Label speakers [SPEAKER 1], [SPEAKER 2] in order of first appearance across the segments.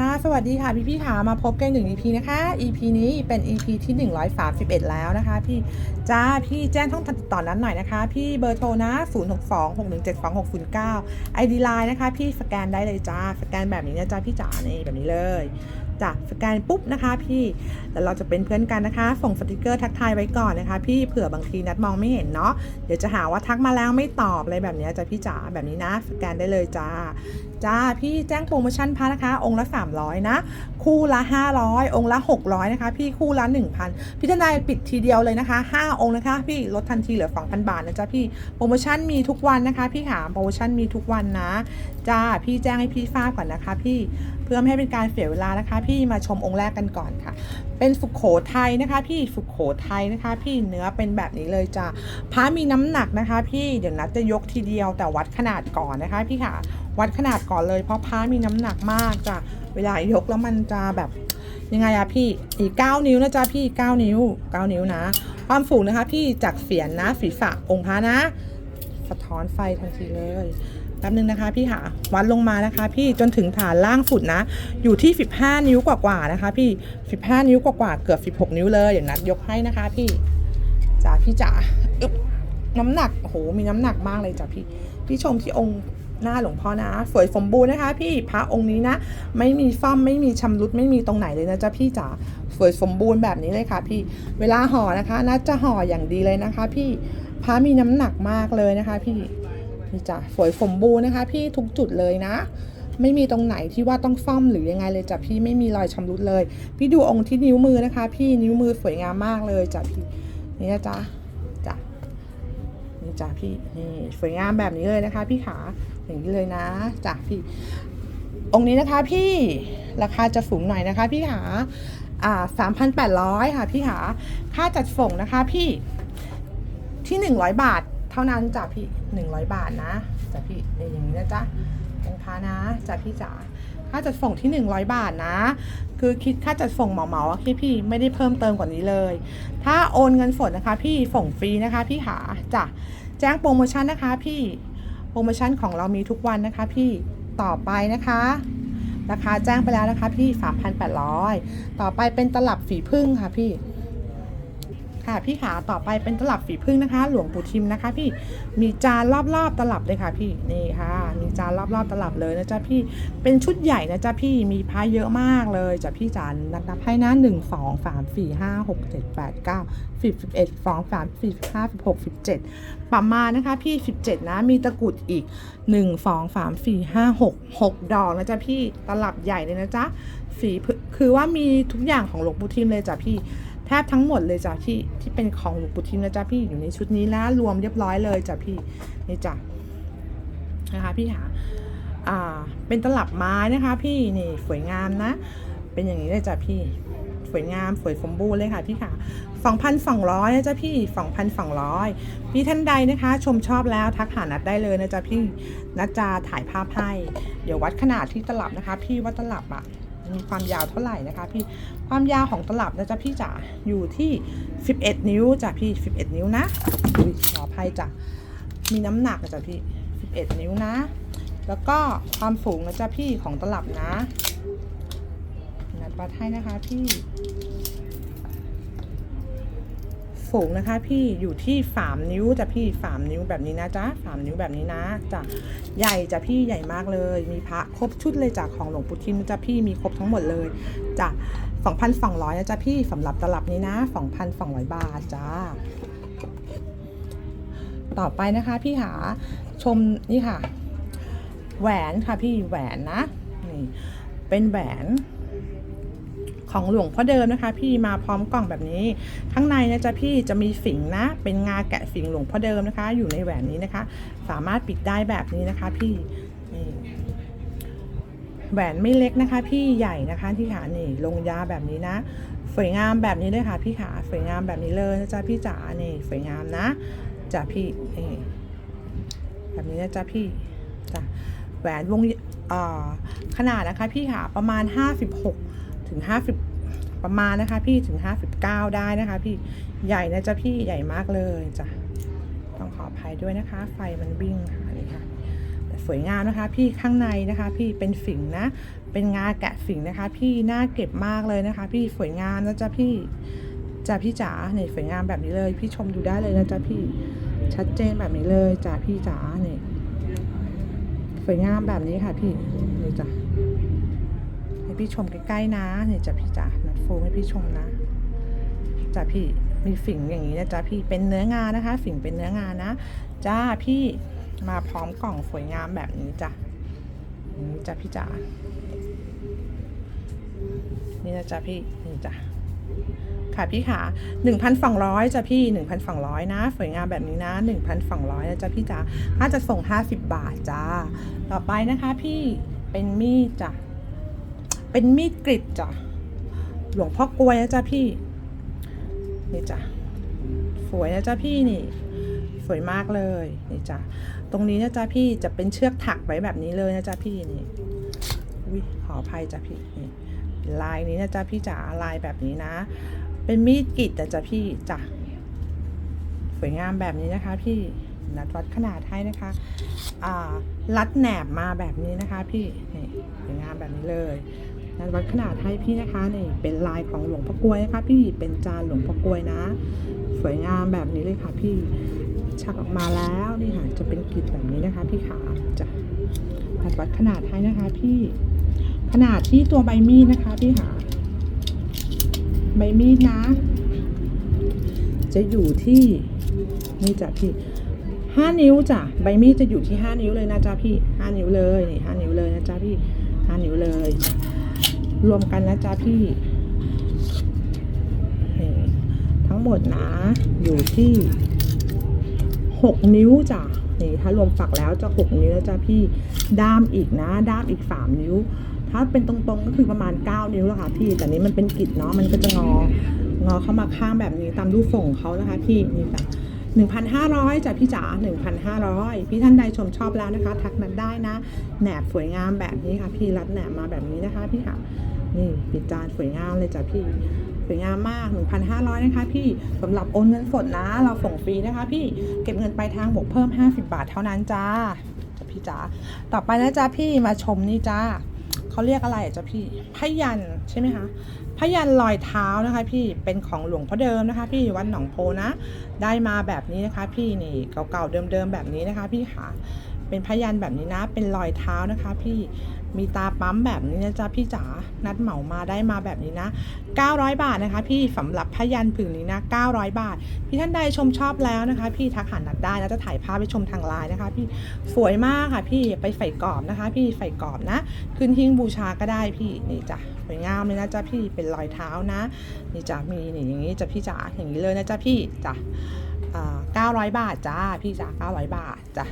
[SPEAKER 1] ค่ะ สวัสดีค่ะพี่พี่ขามาพบกันหนึ่ง EP นะคะ EP นี้เป็น EP ที่ 131 แล้วนะคะ พี่จ้าพี่แจ้งท่องติดต่อนั้นหน่อยนะคะ พี่เบอร์โทรนะ0 6 2 6 1 7 2 6 0 9 ID Line นะคะ พี่สแกนได้เลยจ้า สแกนแบบนี้นะจ้าพี่จ๋านี่แบบนี้เลย จ้ะสแกนปุ๊บนะคะ พี่แล้วเราจะเป็นเพื่อนกันนะคะ ส่งสติกเกอร์ทักทายไว้ก่อนนะคะ พี่เผื่อบางทีนัดมองไม่เห็นเนาะเดี๋ยวจะหาว่าทักมาแล้วไม่ตอบอะไรแบบนี้จ้ะพี่จ๋าแบบนี้นะสแกนได้เลยจ้าจ้าพี่แจ้งโปรโมชั่นพระนะคะ องค์ละ 300 นะ คู่ละ 500 องค์ละ 600 นะคะ พี่คู่ละ 1,000 พี่ทนายปิดทีเดียวเลยนะคะ 5 องค์นะคะ พี่ลดทันทีเหลือ 2,000 บาทนะจ๊ะพี่โปรโมชั่นมีทุกวันนะคะ พี่ขาโปรโมชั่นมีทุกวันนะจ้าพี่แจ้งให้พี่ทราบก่อนนะคะ พี่ พื่อไม่ให้เป็นการเสียเวลานะคะ พี่มาชมองค์แรกกันก่อนค่ะ เป็นสุขโขทัยนะคะ พี่สุขโขทัยนะคะ พี่เนื้อเป็นแบบนี้เลยจ้าพระมีน้ำหนักนะคะ พี่เดี๋ยวนัดจะยกทีเดียวแต่วัดขนาดก่อนนะคะ พี่ค่ะ วัดขนาดก่อนเลยเพราะพระมีน้ำหนักมากจ้ะเวลายกแล้วมันจะแบบยังไงอะพี่อีก9นิ้วนะจ๊ะพี่9นิ้ว9นิ้วนะ ความสูงนะคะ พี่จากเสียนนะศีรษะองค์พระนะ สะท้อนไฟทันทีเลย แป๊บนึงนะคะพี่ค่ะวัดลงมานะคะ พี่จนถึงฐานล่างสุดนะ อยู่ที่ 15 นิ้วกว่าๆนะคะ พี่ 15 นิ้วกว่าๆเกือบ 16 นิ้วเลยเดี๋ยวนัดยกให้นะคะ พี่จ๋าพี่จ๋าอึบน้ำหนักโหมีน้ำหนักมากเลยจ้ะพี่ พี่ชมที่องค์หน้าหลวงพ่อนะ สวยสมบูรณ์นะคะ พี่พระองค์นี้นะ ไม่มีฟ้อมไม่มีชำรุดไม่มีตรงไหนเลยนะจ๊ะพี่จ๋าสวยสมบูรณ์แบบนี้เลยค่ะ พี่ เวลาห่อนะคะน่าจะห่ออย่างดีเลยนะคะ พี่พระมีน้ำหนักมากเลยนะคะ พี่ นี่จ้ะสวยสมบูรณ์นะคะ พี่ทุกจุดเลยนะ ไม่มีตรงไหนที่ว่าต้องซ่อมหรือยังไงเลยจ้ะพี่ไม่มีรอยชำรุดเลย พี่ดูองค์ที่นิ้วมือนะคะ พี่นิ้วมือสวยงามมากเลยจ้ะพี่นี่นะจ๊ะจ้ะนี่จ้ะพี่นี่สวยงามแบบนี้เลยนะคะ พี่ขาอย่างนี้เลยนะจ้ะพี่ องค์นี้นะคะพี่ราคาจะสูงหน่อยนะคะ พี่ขาอ่าสามพันแปดร้อยค่ะพี่ขาค่าจัดส่งนะคะพี่ที่หนึ่งร้อยบาท เท่านั้นจ้ะพี่หนึ่งร้อยบาทนะจ้ะพี่อย่างนี้นะจ๊ะองค์พานะจ้ะพี่จ๋าค่าจัดส่งที่หนึ่งร้อยบาทนะ คือคิดค่าจัดส่งเหมาๆอะพี่พี่ไม่ได้เพิ่มเติมกว่านี้เลย ถ้าโอนเงินสดนะคะ พี่ส่งฟรีนะคะ พี่ขาจ้ะแจ้งโปรโมชั่นนะคะ พี่โปรโมชั่นของเรามีทุกวันนะคะ พี่ต่อไปนะคะราคาแจ้งไปแล้วนะคะ พี่ 3,800 ต่อไปเป็นตลับฝีพึ่งค่ะพี่ ค่ะพี่ขาต่อไปเป็นตลับฝีพึ่งนะคะ หลวงปู่ทิมนะคะ พี่มีจานรอบๆตลับเลยค่ะ พี่นี่ค่ะ มีจานรอบๆตลับเลยนะจ๊ะพี่เป็นชุดใหญ่นะจ๊ะพี่มีพายเยอะมากเลยจ้ะพี่จานนับให้นะหนึ่งสองสามสี่ห้าหกเจ็ดแปดเก้าสิบสิบเอ็ดสองสามสี่สิบห้าสิบหกสิบเจ็ดประมาณนะคะพี่สิบเจ็ดนะมีตะกุดอีกหนึ่งสองสามสี่ห้าหกหกดอกนะจ๊ะพี่ตลับใหญ่เลยนะจ๊ะฝีคือว่ามีทุกอย่างของหลวงปู่ทิมเลยจ้ะพี่ ทบทั้งหมดเลยจ้ะพี่ที่เป็นของหลวงปู่ทิมนะจ๊ะพี่อยู่ในชุดนี้นะรวมเรียบร้อยเลยจ้ะพี่นี่จ้ะนะคะพี่หาอ่าเป็นตลับไม้นะคะพี่นี่สวยงามนะ เป็นอย่างนี้เลยจ้ะพี่สวยงามสวยสมบูรณ์เลยค่ะพี่ค่ะ2,200นะจ๊ะพี่2,200พี่ท่านใดนะคะ ชมชอบแล้วทักหานัดได้เลยนะจ๊ะพี่นัดจะถ่ายภาพให้ เดี๋ยววัดขนาดที่ตลับนะคะ พี่ว่าตลับอะ มีความยาวเท่าไหร่นะคะพี่ความยาวของตลับนะจ๊ะพี่จ๋าอยู่ที่ 11 นิ้วจ้ะพี่ 11 นิ้วนะขออภัยจ้ะมีน้ำหนักนะจ๊ะพี่ 11 นิ้วนะ แล้วก็ความสูงนะจ๊ะพี่ของตลับนะนัดวัดให้นะคะพี่ สูงนะคะ พี่อยู่ที่3นิ้วจ้ะพี่3นิ้วแบบนี้นะจ๊ะ3นิ้วแบบนี้นะจ้ะใหญ่จ้ะพี่ใหญ่มากเลย มีพระครบชุดเลยจ้ะของหลวงปู่ทิมจะพี่มีครบทั้งหมดเลยจ้ะ2,200นะจ๊ะพี่สำหรับตลับนี้นะ 2,200 บาทจ้าต่อไปนะคะพี่หาชมนี่ค่ะ แหวนค่ะพี่แหวนนะนี่เป็นแหวน ของหลวงพ่อเดิมนะคะ พี่มาพร้อมกล่องแบบนี้ ข้างในนะจ๊ะพี่จะมีฝิงนะ เป็นงาแกะฝิงหลวงพ่อเดิมนะคะ อยู่ในแหวนนี้นะคะ สามารถปิดได้แบบนี้นะคะ พี่นี่แหวนไม่เล็กนะคะ พี่ใหญ่นะคะที่ขานี่ลงยาแบบนี้นะ สวยงามแบบนี้เลยค่ะ พี่ขาสวยงามแบบนี้เลยนะจ๊ะพี่จ๋านี่สวยงามนะจ้ะพี่นี่แบบนี้นะจ๊ะพี่จ้ะแหวนวงอ่อขนาดนะคะพี่ขาประมาณ 56 ถึง50ประมาณนะคะ พี่ถึง59ได้นะคะ พี่ใหญ่นะจ๊ะพี่ใหญ่มากเลยจ้ะต้องขออภัยด้วยนะคะ ไฟมันวิ่งค่ะนี่ค่ะสวยงามนะคะ พี่ข้างในนะคะ พี่เป็นฝิ่งนะ เป็นงาแกะฝิ่งนะคะ พี่น่าเก็บมากเลยนะคะ พี่สวยงามนะจ๊ะพี่จ้ะพี่จ๋าเนี่ยสวยงามแบบนี้เลย พี่ชมดูได้เลยนะจ๊ะพี่ชัดเจนแบบนี้เลยจ้ะพี่จ๋าเนี่ยสวยงามแบบนี้ค่ะพี่นี่จ้ะ พี่ชมใกล้ๆนะเนี่ยจ้ะพี่จ๋านัดโฟมให้พี่ชมนะจ้ะพี่มีฝิ่งอย่างนี้นะจ๊ะพี่เป็นเนื้องานะคะ ฝิ่งเป็นเนื้องานะจ้าพี่มาพร้อมกล่องสวยงามแบบนี้จ้ะนี่จ้ะพี่จ๋านี่นะจ๊ะพี่นี่จ้ะค่ะพี่ขา1,200จ้ะพี่1,200นะสวยงามแบบนี้นะ1,200นะจ๊ะพี่จ๋าถ้าจะส่ง 50 บาทจ้าต่อไปนะคะพี่เป็นมีดจ้ะ เป็นมีดกริดจ้ะ หลวงพ่อกลวยนะจ๊ะพี่ นี่จ้ะ สวยนะจ๊ะพี่นี่ สวยมากเลย นี่จ้ะ ตรงนี้นะจ๊ะพี่จะเป็นเชือกถักไว้แบบนี้เลยนะจ๊ะพี่นี่อุ้ยขออภัยจ้ะพี่นี่ลายนี้นะจ๊ะพี่จ๋าลายแบบนี้นะ เป็นมีดกรีดแต่จ้ะพี่จ้ะ สวยงามแบบนี้นะคะพี่นัดวัดขนาดให้นะคะอ่ารัดแหนบมาแบบนี้นะคะ พี่นี่สวยงามแบบนี้เลย นัดวัดขนาดให้พี่นะคะนี่เป็นลายของหลวงพ่อกลวยนะคะพี่เป็นจานหลวงพ่อกลวยนะ สวยงามแบบนี้เลยค่ะพี่ชักออกมาแล้วนี่ค่ะจะเป็นกรีดแบบนี้นะคะ พี่ขาจะวัดขนาดให้นะคะ พี่ขนาดที่ตัวใบมีดนะคะ พี่หาใบมีดนะ จะอยู่ที่นี่จ้ะพี่ห้านิ้วจ้ะใบมีดจะอยู่ที่ห้านิ้วเลยนะจ๊ะพี่ห้านิ้วเลยนี่ห้านิ้วเลยนะจ๊ะพี่ห้านิ้วเลย รวมกันนะจ๊ะพี่ทั้งหมดนะอยู่ที่หกนิ้วจ้ะนี่ถ้ารวมฝักแล้วจะหกนิ้วแล้วจ้ะพี่ด้ามอีกนะ ด้ามอีกสามนิ้ว ถ้าเป็นตรงๆก็คือประมาณ9นิ้วแล้วค่ะพี่แต่นี้มันเป็นกิจเนาะมันก็จะงองอเข้ามาข้างแบบนี้ตามรูปส่งเขานะคะพี่นี่จ้ะ 1,500จ้ะพี่จ๋า1,500 พี่ท่านใดชมชอบแล้วนะคะ ทักนั้นได้นะ แหนบสวยงามแบบนี้ค่ะ พี่รัดแหนบมาแบบนี้นะคะพี่ค่ะ นี่ปิดจานสวยงามเลยจ้ะพี่สวยงามมาก 1,500 นะคะพี่สำหรับโอนเงินสดนะ เราส่งฟรีนะคะพี่ เก็บเงินปลายทางบวกเพิ่ม 50 บาทเท่านั้นจ้าจ้ะพี่จ๋าต่อไปนะจ๊ะพี่มาชมนี่จ้า เขาเรียกอะไรอะจ๊ะพี่พยันใช่ไหมคะพยันลอยเท้านะคะพี่เป็นของหลวงพ่อเดิมนะคะ พี่วัดหนองโพนะ ได้มาแบบนี้นะคะ พี่นี่เก่าๆเดิมๆแบบนี้นะคะ พี่ค่ะเป็นพยันแบบนี้นะ เป็นรอยเท้านะคะ พี่ มีตาปั๊มแบบนี้นะจ๊ะพี่จ๋า นัดเหมามาได้มาแบบนี้นะ 900 บาทนะคะ พี่สำหรับพยันผืนนี้นะ 900 บาท พี่ท่านใดชมชอบแล้วนะคะ พี่ทักหานัดได้นะจะถ่ายภาพไปชมทางไลน์นะคะ พี่สวยมากค่ะพี่ไปใส่กรอบนะคะ พี่ใส่กรอบนะ ขึ้นทิ้งบูชาก็ได้พี่นี่จ้ะสวยงามเลยนะจ๊ะพี่เป็นรอยเท้านะนี่จ้ะมีนี่อย่างนี้จ้ะพี่จ๋าอย่างนี้เลยนะจ๊ะพี่จ้ะ900 บาทจ้าพี่จ๋า900 บาทจ้ะ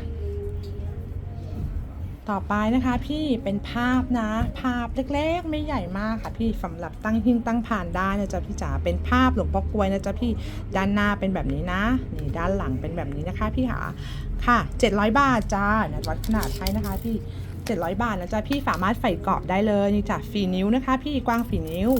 [SPEAKER 1] ต่อไปนะคะพี่เป็นภาพนะ ภาพเล็กๆ ไม่ใหญ่มากค่ะพี่สำหรับตั้งหิ้งตั้งผ่านได้นะจ๊ะพี่จ๋าเป็นภาพหลวงพ่อกลวยนะจ๊ะพี่ด้านหน้าเป็นแบบนี้นะนี่ด้านหลังเป็นแบบนี้นะคะพี่หาค่ะ700 บาทจ้านี่ยวัดขนาดให้นะคะพี่700 บาทนะจ๊ะพี่สามารถใส่กรอบได้เลยนี่จ้ะฝีนิ้วนะคะ พี่กว้างฝีนิ้ว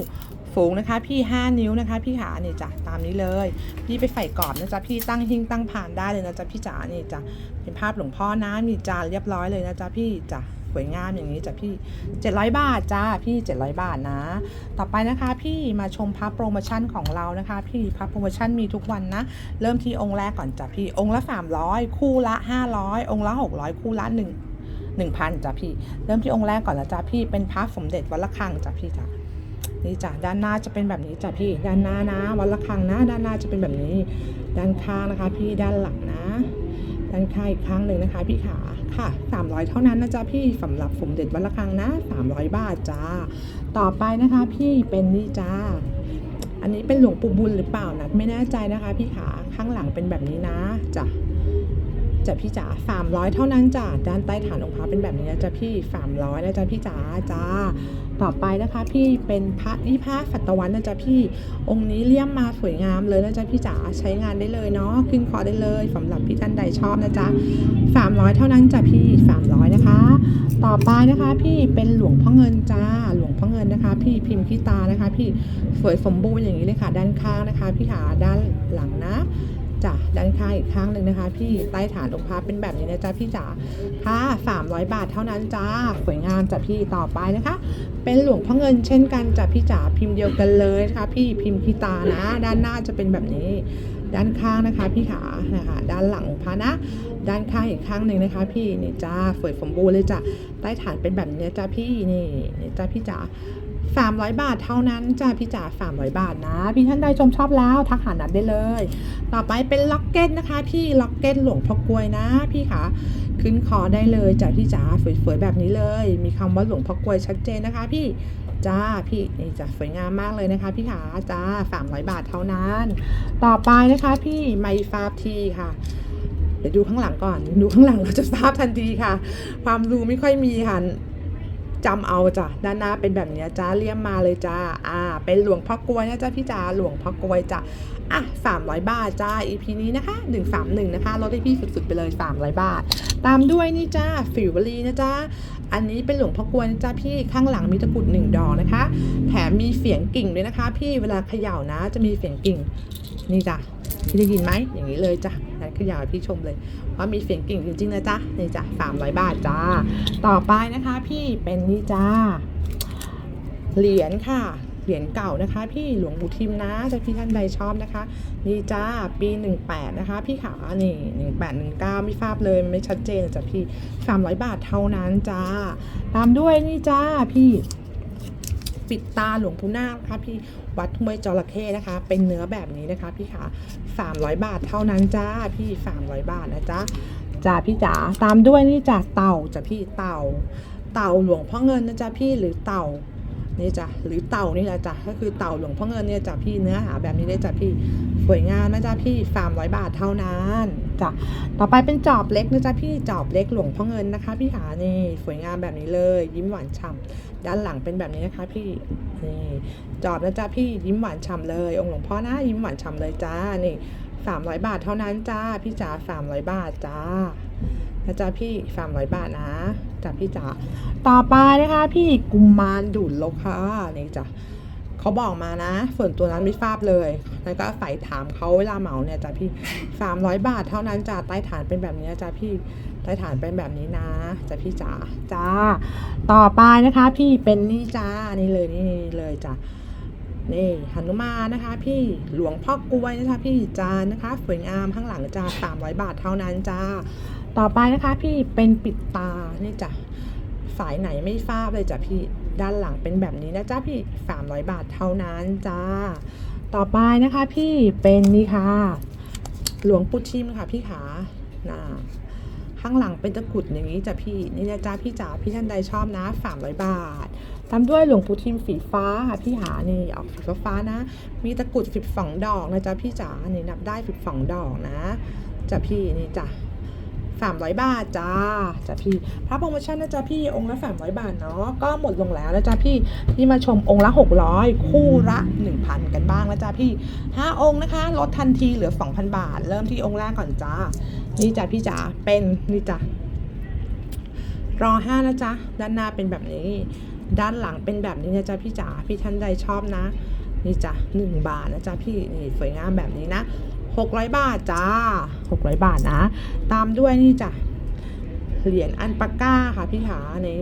[SPEAKER 1] ฝูงนะคะ พี่ 5 นิ้วนะคะ พี่ขานี่จ้ะตามนี้เลย พี่ไปใส่กรอบนะจ๊ะพี่ตั้งหิ้งตั้งผ่านได้เลยนะจ๊ะพี่จ๋านี่จ้ะเป็นภาพหลวงพ่อนะมีจานเรียบร้อยเลยนะจ๊ะพี่จ้ะสวยงามอย่างนี้จ้ะพี่ 700 บาทจ้าพี่ 700 บาทนะ ต่อไปนะคะพี่มาชมพับโปรโมชั่นของเรานะคะ พี่พับโปรโมชั่นมีทุกวันนะ เริ่มที่องค์แรกก่อนจ้ะพี่องค์ละ 300 คู่ละ 500 องค์ละ 600 คู่ละ1 1,000จ้ะพี่ เริ่มที่องค์แรกก่อนละจ้ะพี่เป็นพระสมเด็จวัดระฆังจ้ะพี่จ้ะ นี่จ้ะด้านหน้าจะเป็นแบบนี้จ้ะพี่ด้านหน้านะวัดระฆังนะ ด้านหน้าจะเป็นแบบนี้ ด้านข้างนะคะ พี่ด้านหลังนะ ด้านข้างอีกครั้งหนึ่งนะคะ พี่ขาค่ะ300 เท่านั้นนะจ๊ะพี่สำหรับสมเด็จวัดระฆังนะ 300 บาทจ้าต่อไปนะคะพี่เป็นนี่จ้าอันนี้เป็นหลวงปู่บุญหรือเปล่านะไม่แน่ใจนะคะ พี่ขาข้างหลังเป็นแบบนี้นะจ้ะ จ้ะพี่จ๋า300เท่านั้นจ้ะด้านใต้ฐานองค์พระเป็นแบบนี้นะจ้ะพี่300นะจ๊ะพี่จ๋าจ้า ต่อไปนะคะพี่เป็นพระนี่พระสัตวันนะจ๊ะพี่องค์นี้เลี่ยมมาสวยงามเลยนะจ๊ะพี่จ๋าใช้งานได้เลยเนาะขึ้นคอได้เลยสำหรับพี่ท่านใดชอบนะจ๊ะ300เท่านั้นจ้ะพี่300นะคะ ต่อไปนะคะพี่เป็นหลวงพ่อเงินจ้าหลวงพ่อเงินนะคะ พี่พิมพ์ขี้ตานะคะ พี่สวยสมบูรณ์อย่างนี้เลยค่ะ ด้านข้างนะคะ พี่ขาด้านหลังนะ จ้ะด้านข้างอีกข้างหนึ่งนะคะ พี่ใต้ฐานองค์พระเป็นแบบนี้นะจ๊ะพี่จ๋าค่ะ300 บาทเท่านั้นจ้าสวยงามจ้ะพี่ต่อไปนะคะ เป็นหลวงพ่อเงินเช่นกันจ้ะพี่จ๋าพิมพ์เดียวกันเลยนะคะพี่พิมพ์คีตานะ ด้านหน้าจะเป็นแบบนี้ ด้านข้างนะคะพี่ขานะคะ ด้านหลังพระนะ ด้านข้างอีกข้างหนึ่งนะคะ พี่นี่จ้าสวยสมบูรณ์เลยจ้ะใต้ฐานเป็นแบบนี้จ้าพี่นี่นี่จ้าพี่จ๋า 300 บาทเท่านั้นจ้าพี่จ๋า300 บาทนะ พี่ท่านใดชมชอบแล้วทักหานัดได้เลย ต่อไปเป็นล็อกเก็ตนะคะ พี่ล็อกเก็ตหลวงพ่อกลวยนะ พี่ขาขึ้นคอได้เลยจ้าพี่จ๋าสวยๆแบบนี้เลย มีคำว่าหลวงพ่อกลวยชัดเจนนะคะ พี่จ้าพี่นี่จ้าสวยงามมากเลยนะคะ พี่ขาจ้า300 บาทเท่านั้น ต่อไปนะคะพี่ไมฟาบทีค่ะเดี๋ยวดูข้างหลังก่อน ดูข้างหลังเราจะทราบทันทีค่ะ ความรู้ไม่ค่อยมีค่ะ จำเอาจ้ะด้านหน้าเป็นแบบนี้จ้าเลี่ยมมาเลยจ้าอ่า เป็นหลวงพ่อกลวยนะจ้าพี่จ๋าหลวงพ่อกลวยจ้ะอะ300 บาทจ้า EP นี้นะคะ 131 นะคะลดให้พี่สุดๆไปเลย 300 บาท ตามด้วยนี่จ้าฟิวเบอรี่นะจ้าอันนี้เป็นหลวงพ่อกวยนะจ้าพี่ข้างหลังมีตะกรุดหนึ่งดอกนะคะ แถมมีเสียงกิ่งด้วยนะคะ พี่เวลาเขย่านะ จะมีเสียงกิ่ง นี่จ้ะพี่ได้ยินไหมอย่างนี้เลยจ้ะ งั้นขยาพี่ชมเลย ว่ามีเสียงกิ่งจริงๆนะจ๊ะนี่จ้ะสามร้อยบาทจ้า ต่อไปนะคะ พี่เป็นนี่จ้า เหรียญค่ะเหรียญเก่านะคะ พี่หลวงปู่ทิมนะจะพี่ท่านใดชอบนะคะนี่จ้าปี 18 นะคะ พี่ขานี่ 18 19 ไม่ทราบเลยไม่ชัดเจนนะจ้ะพี่ 300 บาทเท่านั้นจ้า ตามด้วยนี่จ้าพี่ ปิดตาหลวงปู่นาคนะคะพี่วัดห้วยจระเข้นะคะ เป็นเนื้อแบบนี้นะคะพี่ขา300 บาทเท่านั้นจ้าพี่300 บาทนะจ๊ะจ้าพี่จ๋าตามด้วยนี่จ้ะเต่าจ้ะพี่เต่า เต่าหลวงพ่อเงินนะจ๊ะพี่หรือเต่านี่จ้ะหรือเต่านี่แหละจ้ะก็คือเต่าหลวงพ่อเงินเนี่ยจ้ะพี่เนื้อหาแบบนี้เลยจ้ะพี่สวยงามนะจ๊ะพี่300บาทเท่านั้นจ้ะต่อไปเป็นจอบเล็กนะจ๊ะพี่จอบเล็กหลวงพ่อเงินนะคะ พี่ขานี่สวยงามแบบนี้เลย ยิ้มหวานฉ่ำ ด้านหลังเป็นแบบนี้นะคะพี่นี่จอบนะจ๊ะพี่ยิ้มหวานฉ่ำเลยองค์หลวงพ่อนะยิ้มหวานฉ่ำเลยจ้านี่300บาทเท่านั้นจ้าพี่จ๋า300บาทจ้านะจ๊ะพี่300บาทนะจ้ะพี่จ๋าต่อไปนะคะ พี่กุมมารดูดลกค่ะนี่จ้ะเขาบอกมานะ ส่วนตัวนั้นไม่ทราบเลยแล้วก็ใส่ถามเขาเวลาเหมาเนี่ยจ้ะพี่สามร้อยบาทเท่านั้นจ้ะใต้ฐานเป็นแบบนี้จ้ะพี่ ใต้ฐานเป็นแบบนี้นะจ้ะพี่จ๋าจ้า ต่อไปนะคะ พี่เป็นนี่จ้านี่เลยนี่เลยจ้ะนี่หนุมานะคะ พี่หลวงพ่อกลวยนะคะ พี่จานนะคะสวยงามข้างหลังจ้าสามร้อยบาทเท่านั้นจ้าต่อไปนะคะ พี่เป็นปิดตานี่จ้ะสายไหนไม่ทราบเลยจ้ะพี่ด้านหลังเป็นแบบนี้นะจ้าพี่300บาทเท่านั้นจ้าต่อไปนะคะ พี่เป็นนี่ค่ะ หลวงปู่ทิมค่ะพี่ขานะ ข้างหลังเป็นตะกรุดอย่างนี้จ้ะพี่นี่นะจ้าพี่จ๋าพี่ท่านใดชอบนะ300บาทตามด้วยหลวงปู่ทิมสีฟ้าค่ะพี่หานี่ออกสีฟ้านะ มีตะกรุด12ดอกนะจ๊ะพี่จ๋านี่นับได้12ดอกนะจ้ะพี่นี่จ้ะสามร้อยบาทจ้าจ้ะพี่พระโปรโมชั่นนะจ๊ะพี่องค์ละสามร้อยบาทเนาะก็หมดลงแล้วนะจ๊ะพี่พี่มาชมองค์ละหกร้อยคู่ละหนึ่งพันกันบ้างนะจ๊ะพี่ห้าองค์นะคะลดทันทีเหลือสองพันบาท เริ่มที่องค์แรกก่อนจ้า นี่จ้ะพี่จ๋าเป็นนี่จ้ะรอห้านะจ๊ะด้านหน้าเป็นแบบนี้ ด้านหลังเป็นแบบนี้นะจ๊ะพี่จ๋าพี่ท่านใดชอบนะ นี่จ้ะหนึ่งบาทนะจ๊ะพี่นี่สวยงามแบบนี้นะหกร้อยบาทจ้าหกร้อยบาทนะ ตามด้วยนี่จ้ะเหรียญอันปาก้าค่ะพี่ขานี่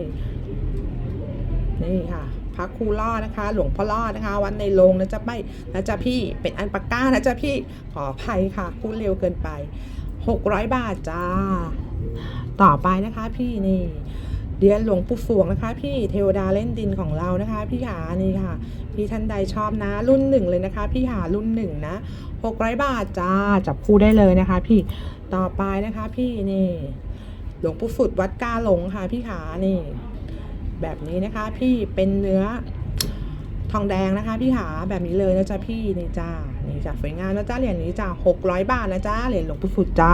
[SPEAKER 1] นี่ค่ะพระครูรอดนะคะ หลวงพ่อรอดนะคะ วัดในโรงนะจ๊ะไม่นะจ๊ะพี่เป็นอันปาก้านะจ๊ะพี่ขออภัยค่ะพูดเร็วเกินไป หกร้อยบาทจ้า ต่อไปนะคะพี่นี่เหรียญหลวงปู่สวงนะคะ พี่เทวดาเล่นดินของเรานะคะ พี่ขานี่ค่ะ พี่ท่านใดชอบนะรุ่นหนึ่งเลยนะคะ พี่หารุ่นหนึ่งนะหกร้อยบาทจ้าจับคู่ได้เลยนะคะ พี่ต่อไปนะคะ พี่นี่หลวงปู่ฝุดวัดกาหลงค่ะ พี่ขานี่ แบบนี้นะคะ พี่เป็นเนื้อ ทองแดงนะคะพี่ขาแบบนี้เลยนะจ๊ะพี่นี่จ้านี่จ้ะสวยงามนะจ้าเหรียญนี้จ้าหกร้อยบาทนะจ้าเหรียญหลวงปู่ฝุดจ้า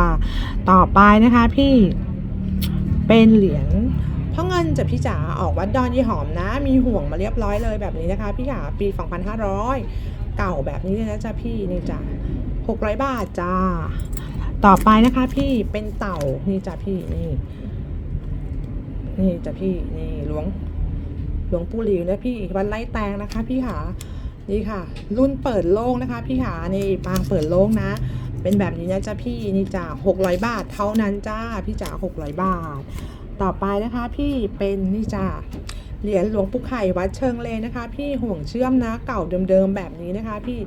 [SPEAKER 1] ต่อไปนะคะพี่เป็นเหรียญพ่อเงินจะพี่จ๋าออกวัดดอนยี่หอมนะ มีห่วงมาเรียบร้อยเลยแบบนี้นะคะ พี่ขาปี 2500 เก่าแบบนี้เลยนะจ๊ะพี่นี่จ้ะ600 บาทจ้าต่อไปนะคะพี่เป็นเต่านี่จ้ะพี่นี่นี่จ้ะพี่นี่หลวง ลวงปู่หลิวนะพี่วันไล่แตงนะคะ พี่ขานี่ค่ะ รุ่นเปิดโล่งนะคะ พี่ขานี่ปางเปิดโล่งนะ เป็นแบบนี้นะจ๊ะพี่นี่จ้า600บาท เท่านั้นจ้าพี่จ๋า600บาท ต่อไปนะคะพี่เป็นนี่จ้าเหรียญหลวงปู่ไข่วัดเชิงเลนนะคะ พี่ห่วงเชื่อมนะเก่าเดิมๆแบบนี้นะคะ พี่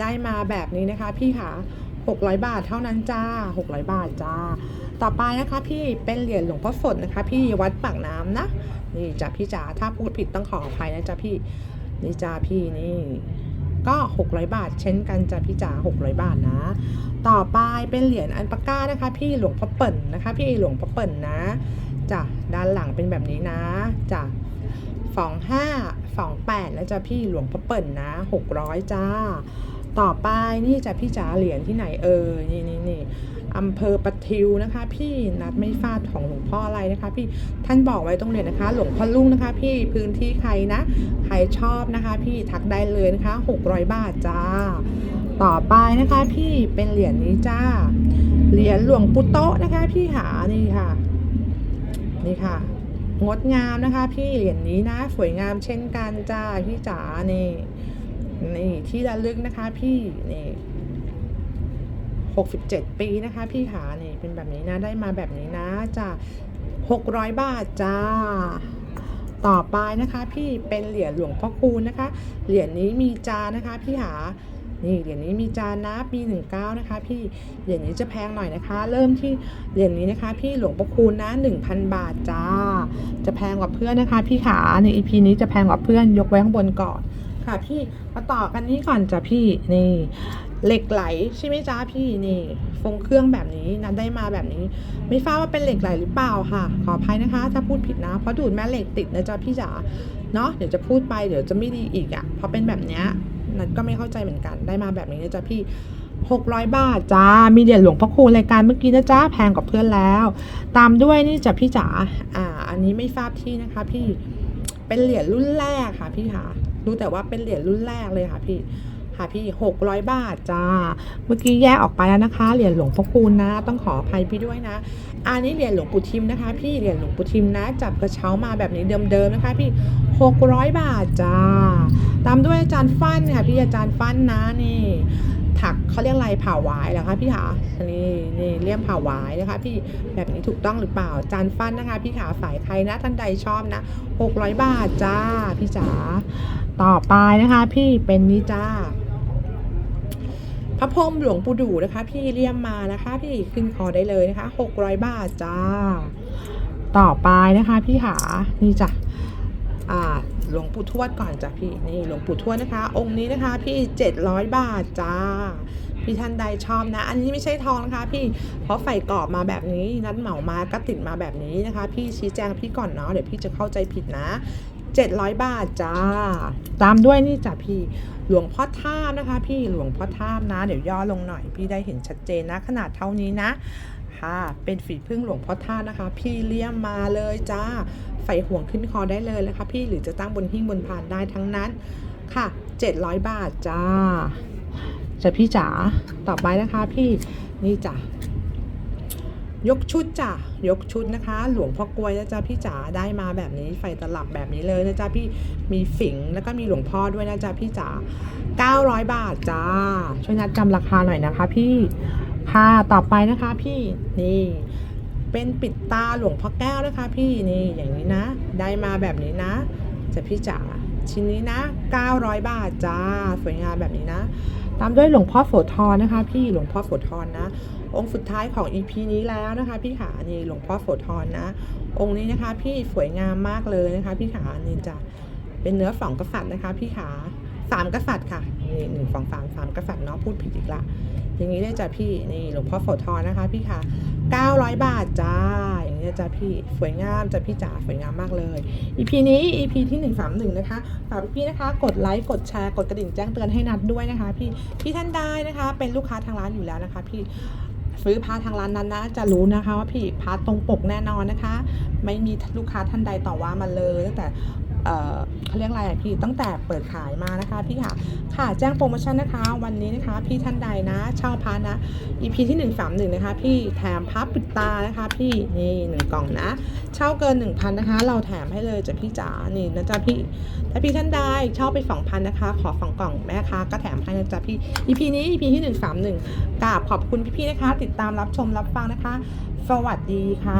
[SPEAKER 1] ได้มาแบบนี้นะคะ พี่ค่ะ600 บาทเท่านั้นจ้า 600 บาทจ้า ต่อไปนะคะพี่เป็นเหรียญหลวงพ่อสดนะคะ พี่วัดปากน้ำนะนี่จ้ะพี่จ๋าถ้าพูดผิดต้องขออภัยนะจ๊ะพี่นี่จ้าพี่นี่ก็600บาท เช่นกันจ้ะพี่จ๋า600 บาทนะ ต่อไปเป็นเหรียญอันปาก้านะคะ พี่หลวงพ่อเปิ่นนะคะ พี่หลวงพ่อเปิ่นนะจ้ะด้านหลังเป็นแบบนี้นะจ้ะสองห้าสองแปดนะจ๊ะพี่หลวงพ่อเปิ่นนะ600จ้า ต่อไปนี่จะพี่จ๋าเหรียญที่ไหนเออนี่นี่นี่อำเภอปะทิวนะคะ พี่นัดไม่ฟาดของหลวงพ่ออะไรนะคะ พี่ท่านบอกไว้ตรงเหรียนะคะ หลวงพ่อลุงนะคะ พี่พื้นที่ใครนะ ใครชอบนะคะ พี่ทักได้เลยนะคะ 600 บาทจ้า ต่อไปนะคะ พี่เป็นเหรียญนี้จ้า เหรียญหลวงปู่โตะนะคะ พี่หานี่ค่ะ นี่ค่ะ งดงามนะคะ พี่เหรียญนี้นะ สวยงามเช่นกันจ้าพี่จ๋านี่ นี่ที่ระลึกนะคะพี่นี่หกสิบเจ็ดปีนะคะพี่ขานี่เป็นแบบนี้นะได้มาแบบนี้นะจ้ะหกร้อยบาทจ้าต่อไปนะคะ พี่เป็นเหรียญหลวงพ่อคูณนะคะ เหรียญนี้มีจานนะคะ พี่หานี่เหรียญนี้มีจานนะปีหนึ่งเก้านะคะ พี่เหรียญนี้จะแพงหน่อยนะคะ เริ่มที่เหรียญนี้นะคะ พี่หลวงพ่อคูณนะหนึ่งพันบาทจ้า จะแพงกว่าเพื่อนนะคะ พี่ขาในอีพีนี้จะแพงกว่าเพื่อนยกไว้ข้างบนก่อน ค่ะพี่มาต่อกันนี้ก่อนจ้ะพี่นี่ เหล็กไหลใช่ไหมจ้าพี่นี่ฟงเครื่องแบบนี้นะได้มาแบบนี้ ไม่ทราบว่าเป็นเหล็กไหลหรือเปล่าค่ะ ขออภัยนะคะ ถ้าพูดผิดนะเพราะดูดแม่เหล็กติดนะจ๊ะพี่จ๋าเนาะเดี๋ยวจะพูดไปเดี๋ยวจะไม่ดีอีกอะ่ะเพราะเป็นแบบเนี้ยนัดก็ไม่เข้าใจเหมือนกันได้มาแบบนี้นะจ๊ะพี่600 บาทจ้า มีเหรียญหลวงพ่อคูณรายการเมื่อกี้นะจ๊ะแพงกว่าเพื่อนแล้ว ตามด้วยนี่จ้ะพี่จ๋า อ่า อันนี้ไม่ทราบที่นะคะพี่ เป็นเหรียญรุ่นแรกค่ะพี่ค่ะ รู้แต่ว่าเป็นเหรียญรุ่นแรกเลยค่ะพี่ค่ะพี่ 600 บาทจ้า เมื่อกี้แยกออกไปแล้วนะคะ เหรียญหลวงพ่อคูณนะ ต้องขออภัยพี่ด้วยนะ อันนี้เหรียญหลวงปู่ทิมนะคะ พี่ เหรียญหลวงปู่ทิมนะ จับกระเช้ามาแบบนี้เดิมๆนะคะ พี่ 600 บาทจ้า ตามด้วยอาจารย์ฟันค่ะพี่อาจารย์ฟันนะนี่ ถักเขาเรียกอะไรผ่าวายเหรอคะพี่ขานี่นี่เลี่ยมผ่าวายนะคะ พี่แบบนี้ถูกต้องหรือเปล่าจานฟันนะคะ พี่ขาสายไทยนะท่านใดชอบนะ600 บาทจ้าพี่จ๋าต่อไปนะคะ พี่เป็นนี่จ้าพระพรมหลวงปู่ดูนะคะ พี่เลี่ยมมานะคะ พี่ขึ้นคอได้เลยนะคะ600 บาทจ้า ต่อไปนะคะ พี่ขานี่จ้ะอ่า หลวงปู่ทวดก่อนจ้ะพี่นี่หลวงปู่ทวดนะคะ องค์นี้นะคะ พี่ 700 บาทจ้าพี่ท่านใดชอบนะ อันนี้ไม่ใช่ทองนะคะ พี่เพราะใส่กรอบมาแบบนี้นัดเหมามาก็ติดมาแบบนี้นะคะ พี่ชี้แจงพี่ก่อนเนาะเดี๋ยวพี่จะเข้าใจผิดนะ 700 บาทจ้า ตามด้วยนี่จ้ะพี่ หลวงพ่อท่ามนะคะ พี่หลวงพ่อท่ามนะ เดี๋ยวย่อลงหน่อย พี่ได้เห็นชัดเจนนะ ขนาดเท่านี้นะค่ะเป็นฝีพึ่งหลวงพ่อท่านะคะ พี่เลี่ยมมาเลยจ้าใส่ห่วงขึ้นคอได้เลยนะคะ พี่หรือจะตั้งบนหิ้งบนพานได้ทั้งนั้นค่ะ 700 บาทจ้าจะพี่จ๋าต่อไปนะคะพี่นี่จ้ะ ยกชุดจ้ะยกชุดนะคะ หลวงพ่อกลวยนะจ๊ะพี่จ๋าได้มาแบบนี้ไฟตลับแบบนี้เลยนะจ๊ะพี่มีฝิงแล้วก็มีหลวงพ่อด้วยนะจ๊ะพี่จ๋า900 บาทจ้า ช่วยนัดจำราคาหน่อยนะคะ พี่ค่ะต่อไปนะคะพี่นี่เป็นปิดตาหลวงพ่อแก้วนะคะ พี่นี่อย่างนี้นะ ได้มาแบบนี้นะจะพี่จ๋าชิ้นนี้นะ 900 บาทจ้าสวยงามแบบนี้นะ ตามด้วยหลวงพ่อโสธรนะคะ พี่หลวงพ่อโสธรนะ องค์สุดท้ายของ EP นี้แล้วนะคะพี่ขานี่หลวงพ่อโสธรนะ องค์นี้นะคะพี่สวยงามมากเลยนะคะพี่ขานี่จะเป็นเนื้อสองกษัตริย์นะคะพี่ขาสามกษัตริย์ค่ะนี่หนึ่งสองสามสามกษัตริย์เนาะพูดผิดอีกละอย่างนี้ได้จ้ะพี่นี่หลวงพ่อโสธรนะคะ พี่ค่ะ900 บาทจ้าอย่างนี้จ้ะพี่สวยงามจ้ะพี่จ๋าสวยงามมากเลย EP นี้ EP ที่ 131 นะคะฝากพี่นะคะ กดไลค์กดแชร์กดกระดิ่งแจ้งเตือนให้นัดด้วยนะคะ พี่พี่ท่านได้นะคะ เป็นลูกค้าทางร้านอยู่แล้วนะคะ พี่ ซื้อพาทางร้านนั้นนะจะรู้นะคะว่าพี่พาตรงปกแน่นอนนะคะ ไม่มีลูกค้าท่านใดต่อว่ามาเลยตั้งแต่ เขาเรียกอะไรพี่ตั้งแต่เปิดขายมานะคะพี่ค่ะค่ะแจ้งโปรโมชั่นนะคะ วันนี้นะคะ พี่ท่านใดนะเช่าพานะ EP ที่ 131 นะคะ พี่แถมพับปิดตานะคะ พี่นี่หนึ่งกล่องนะ เช่าเกิน 1,000 นะคะ เราแถมให้เลยจ้ะพี่จ๋านี่นะจ๊ะพี่ถ้าพี่ท่านใดเช่าไป 2,000 นะคะ ขอสองกล่องแม่ค้าก็แถมให้นะจ๊ะพี่ EP นี้ EP ที่ 131กราบขอบคุณพี่ๆนะคะ ติดตามรับชมรับฟังนะคะ สวัสดีค่ะ